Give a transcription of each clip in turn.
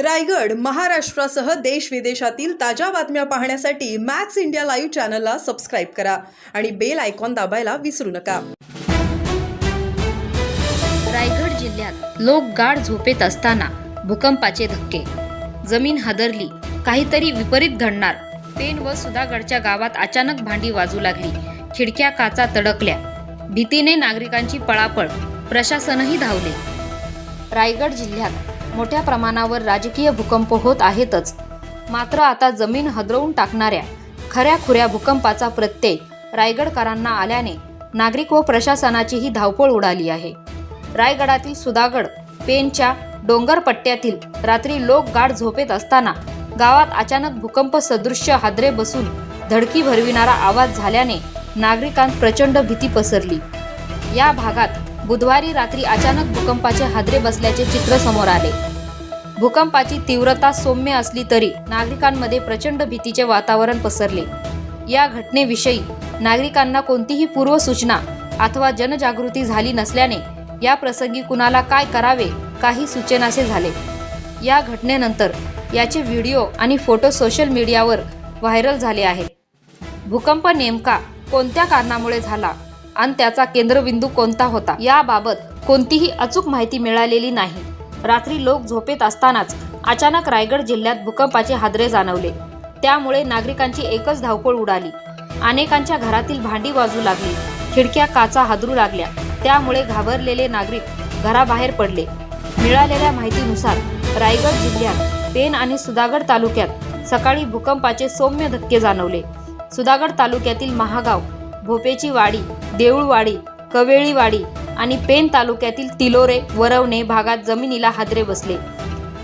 रायगड महाराष्ट्रासह देश विदेशातील ताज्या बातम्या पाहण्यासाठी मॅक्स इंडिया लाईव्ह चॅनलला सबस्क्राईब करा आणि बेल आयकॉन दाबायला विसरू नका. रायगड जिल्ह्यात लोक गाढ झोपेत असताना भूकंपाचे धक्के. जमीन हादरली काहीतरी विपरीत घडणार. पेन व सुधागडच्या गावात अचानक भांडी वाजू लागली. खिडक्या काचा तडकल्या. भीतीने नागरिकांची पळापळ प्रशासनही धावले. रायगड जिल्ह्यात मोठ्या प्रमाणावर राजकीय भूकंप होत आहेतच. मात्र आता जमीन हदरवून टाकणाऱ्या खऱ्या खुऱ्या भूकंपाचा प्रत्यय रायगडकरांना आल्याने नागरिक व प्रशासनाचीही धावपळ उडाली आहे. रायगडातील सुधागड पेनच्या डोंगरपट्ट्यातील रात्री लोक गाढ झोपेत असताना गावात अचानक भूकंप सदृश्य हादरे बसून धडकी भरविणारा आवाज झाल्याने नागरिकांत प्रचंड भीती पसरली. या भागात बुधवारी रात्री अचानक भूकंपाचे हादरे बसल्याचे चित्र समोर आले. भूकंपाची तीव्रता सौम्य असली तरी नागरिकांमध्ये प्रचंड भीतीचे वातावरण पसरले. या घटनेविषयी नागरिकांना कोणतीही पूर्वसूचना अथवा जनजागृती झाली नसल्याने या प्रसंगी कुणाला काय करावे काही सूचनासे झाले. या घटनेनंतर याचे व्हिडिओ आणि फोटो सोशल मीडियावर व्हायरल झाले आहेत. भूकंप नेमका कोणत्या कारणामुळे झाला? आणि त्याचा केंद्रबिंदू कोणता होता? याबाबत कोणतीही अचूक माहिती मिळालेली नाही. रात्री लोक झोपेत असतानाच अचानक रायगड जिल्ह्यात भूकंपाचे हादरे जाणवले. त्यामुळे नागरिकांची एकच धावपळ उडाली. अनेकांच्या घरातील भांडी वाजू लागली. खिडक्या काचा हादरू लागल्या. त्यामुळे घाबरलेले नागरिक घराबाहेर पडले. मिळालेल्या माहितीनुसार रायगड जिल्ह्यात पेन आणि सुधागड तालुक्यात सकाळी भूकंपाचे सौम्य धक्के जाणवले. सुधागड तालुक्यातील महागाव भोपेची वाडी देऊळवाडी कवेळीवाडी आणि पेन तालुक्यातील तिलोरे वरवणे भागात जमिनीला हादरे बसले.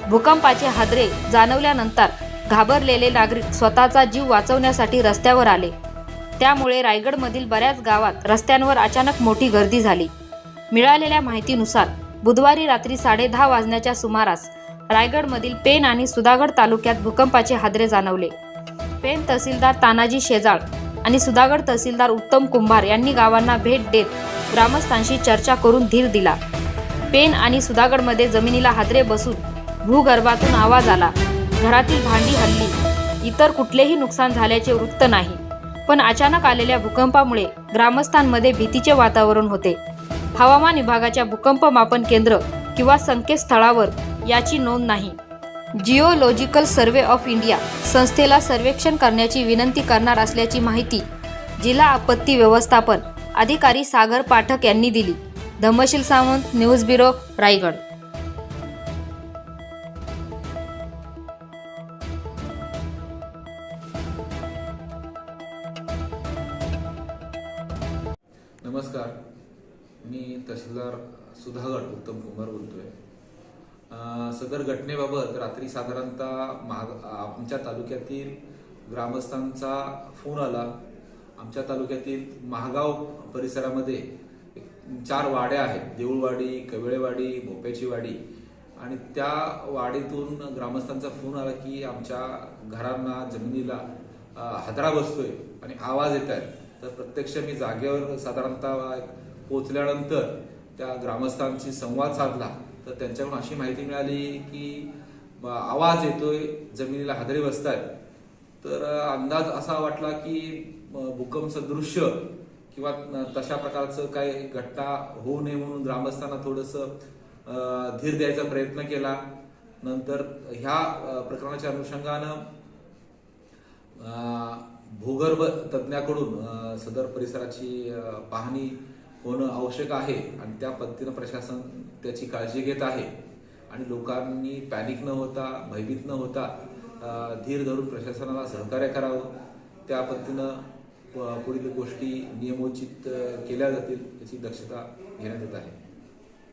भूकंपाचे हादरे जाणवल्यानंतर घाबरलेले नागरिक स्वतःचा जीव वाचवण्यासाठी रस्त्यावर आले. त्यामुळे रायगडमधील बऱ्याच गावात रस्त्यांवर अचानक मोठी गर्दी झाली. मिळालेल्या माहितीनुसार बुधवारी रात्री साडेदहा वाजण्याच्या सुमारास रायगडमधील पेन आणि सुधागड तालुक्यात भूकंपाचे हादरे जाणवले. पेन तहसीलदार तानाजी शेजाळ आणि सुधागड तहसीलदार उत्तम कुंभार यांनी गावांना भेट देत ग्रामस्थांशी चर्चा करून धीर दिला. पेन आणि सुधागडमध्ये जमिनीला हादरे बसून भूगर्भातून आवाज आला. घरातील भांडी हल्ली. इतर कुठलेही नुकसान झाल्याचे वृत्त नाही. पण अचानक आलेल्या भूकंपामुळे ग्रामस्थांमध्ये भीतीचे वातावरण होते. हवामान विभागाच्या भूकंप मापन केंद्र किंवा संकेतस्थळावर याची नोंद नाही. जिओलॉजिकल सर्वे ऑफ इंडिया संस्थेला सर्वेक्षण करण्याची विनंती करणार असल्याची माहिती जिल्हा आपत्ती व्यवस्थापन अधिकारी सागर पाठक यांनी दिली. Dhammasheel Sawant news bureau Raigad. नमस्कार. मी तहसीलदार सुधागड उत्तम कुमार बोलतोय. सदर घटनेबाबत रात्री साधारणतः महाग आमच्या तालुक्यातील ग्रामस्थांचा फोन आला. आमच्या तालुक्यातील महागाव परिसरामध्ये चार वाड्या आहेत. देऊळवाडी कवेळेवाडी भोप्याची वाडी. आणि त्या वाडीतून ग्रामस्थांचा फोन आला की आमच्या घरांना जमिनीला अं, हादरा बसतोय आणि आवाज येत आहे तर प्रत्यक्ष मी जागेवर साधारणतः पोचल्यानंतर त्या ग्रामस्थांशी संवाद साधला. तर त्यांच्याकडून अशी माहिती मिळाली की आवाज येतोय जमिनीला हादरे बसतात तर अंदाज असा वाटला की भूकंप सदृश्य किंवा तशा प्रकारचं काही घटना होऊ नये म्हणून ग्रामस्थांना थोडस धीर द्यायचा प्रयत्न केला. नंतर ह्या प्रकरणाच्या अनुषंगानं भूगर्भ तज्ज्ञाकडून सदर परिसराची पाहणी होणं आवश्यक आहे आणि त्या पद्धतीनं प्रशासन त्याची काळजी घेत आहे. आणि लोकांनी पॅनिक न होता भयभीत न होता धीर धरून प्रशासनाला सहकार्य करावं. त्या पद्धतीनं प- पुढील गोष्टी नियमोचित केल्या जातील याची दक्षता घेण्यात येत आहे.